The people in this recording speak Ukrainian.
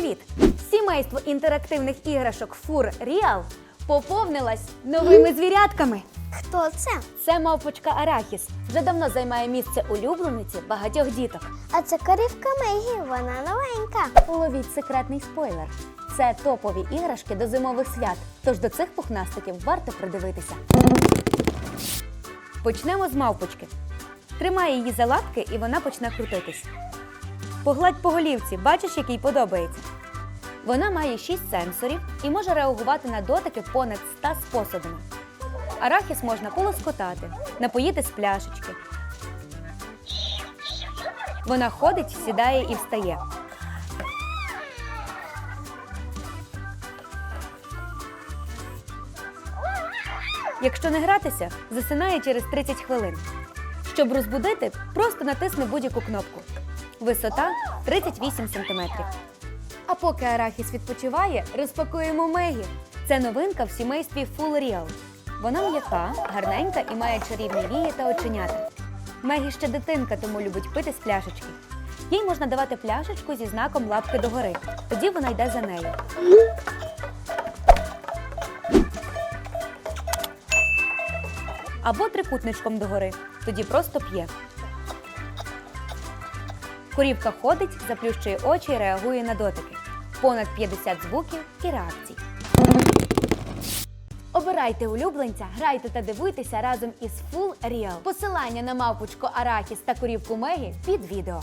Привіт! Сімейство інтерактивних іграшок Фур Ріал поповнилось новими звірятками. Хто це? Це мавпочка Арахіс. Вже давно займає місце улюблениці багатьох діток. А це корівка Мегі, вона новенька. Уловіть секретний спойлер. Це топові іграшки до зимових свят. Тож до цих пухнастиків варто придивитися. Почнемо з мавпочки. Тримай її за лапки і вона почне крутитись. Погладь по голівці, бачиш, який подобається. Вона має 6 сенсорів і може реагувати на дотики понад 100 способами. Арахіс можна полоскотати, напоїти з пляшечки. Вона ходить, сідає і встає. Якщо не гратися, засинає через 30 хвилин. Щоб розбудити, просто натисни будь-яку кнопку. Висота 38 см. А поки Арахіс відпочиває, розпакуємо Мегі. Це новинка в сімействі Full Real. Вона м'яка, гарненька і має чарівні вії та оченята. Мегі ще дитинка, тому любить пити з пляшечки. Їй можна давати пляшечку зі знаком лапки догори. Тоді вона йде за нею. Або трикутничком догори. Тоді просто п'є. Корівка ходить, заплющує очі і реагує на дотики. Понад 50 звуків і реакцій. Обирайте улюбленця, грайте та дивуйтеся разом із Full Real. Посилання на мавпочку Арахіс та корівку Мегі під відео.